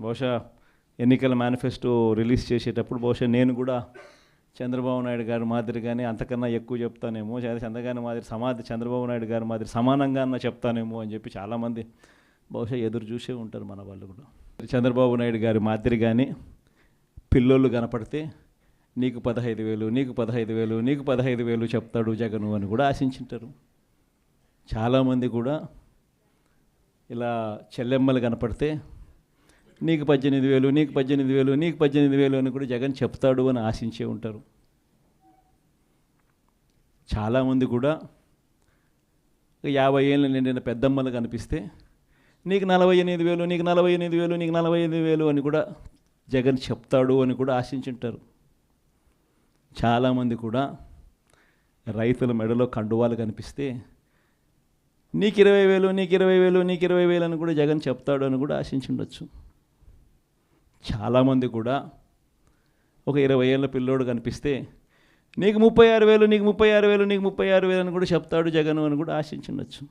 బహుశా ఎన్నికల manifesto release చేసేటప్పుడు బహుశా నేను కూడా చంద్రబాబు నాయుడు గారి మాదిరిగానే అంతకన్నా ఎక్కువ చెప్తానేమో లేదా మాదిరి సమాధి చంద్రబాబు నాయుడు గారి మాదిరి సమానంగా అన్న చెప్తానేమో అని చెప్పి చాలామంది బహుశా ఎదురు చూసే ఉంటారు మన వాళ్ళు కూడా. చంద్రబాబు నాయుడు గారి మాదిరిగానే పిల్లోళ్ళు కనపడితే నీకు పదహైదు వేలు నీకు పదహైదు వేలు నీకు పదహైదు వేలు చెప్తాడు జగను అని కూడా ఆశించుంటారు. చాలామంది కూడా ఇలా చెల్లెమ్మలు కనపడితే నీకు పద్దెనిమిది వేలు నీకు పద్దెనిమిది వేలు నీకు పద్దెనిమిది వేలు అని కూడా జగన్ చెప్తాడు అని ఆశించే ఉంటారు. చాలామంది కూడా యాభై ఏళ్ళు నిండిన పెద్దమ్మలు కనిపిస్తే నీకు నలభై ఎనిమిది వేలు నీకు నలభై ఎనిమిది వేలు నీకు నలభై ఎనిమిది వేలు అని కూడా జగన్ చెప్తాడు అని కూడా ఆశించుంటారు. చాలామంది కూడా రైతుల మెడలో కండువాలు కనిపిస్తే నీకు ఇరవై వేలు నీకు ఇరవై వేలు నీకు ఇరవై వేలు అని కూడా జగన్ చెప్తాడు అని కూడా ఆశించుండొచ్చు. చాలామంది కూడా ఒక ఇరవై ఏళ్ళ పిల్లోడు కనిపిస్తే నీకు ముప్పై ఆరు వేలు నీకు ముప్పై ఆరు వేలు నీకు ముప్పై ఆరు వేలు అని కూడా చెప్తాడు జగన్ అని కూడా ఆశించుండొచ్చు.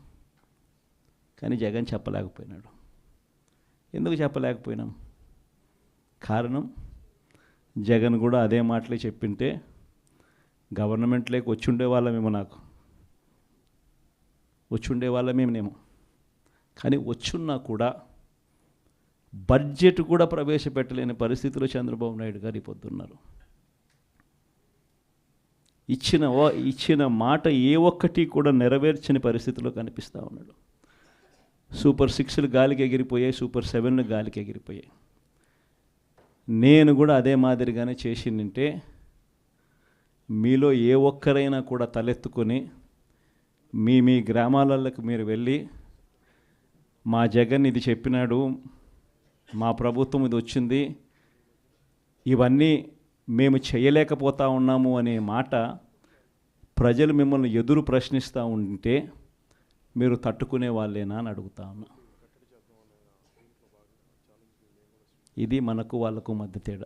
కానీ జగన్ చెప్పలేకపోయినాడు. ఎందుకు చెప్పలేకపోయినాం? కారణం జగన్ కూడా అదే మాటలే చెప్పింటే గవర్నమెంట్లోకి వచ్చి ఉండేవాళ్ళమేమో నాకు. వచ్చి ఉండేవాళ్ళమేమేమో కానీ వచ్చున్నా కూడా బడ్జెట్ కూడా ప్రవేశపెట్టలేని పరిస్థితిలో చంద్రబాబు నాయుడు గారు పొద్దున్నారు. ఇచ్చిన ఓ- ఇచ్చిన మాట ఏ ఒక్కటి కూడా నెరవేర్చని పరిస్థితిలో కనిపిస్తూ ఉన్నాడు. సూపర్ సిక్స్లు గాలికి ఎగిరిపోయాయి సూపర్ సెవెన్లు గాలికి ఎగిరిపోయాయి. నేను కూడా అదే మాదిరిగానే చేసిందంటే మీలో ఏ ఒక్కరైనా కూడా తలెత్తుకొని మీ మీ గ్రామాలకు మీరు వెళ్ళి మా జగన్ ఇది చెప్పినాడు మా ప్రభుత్వం ఇది వచ్చింది. ఇవన్నీ మేము చేయలేకపోతా ఉన్నాము అనే మాట ప్రజలు మిమ్మల్ని ఎదురు ప్రశ్నిస్తూ ఉంటే మీరు తట్టుకునే వాళ్ళేనా అని అడుగుతా ఉన్నా. ఇది మనకు వాళ్ళకు మధ్య తేడా.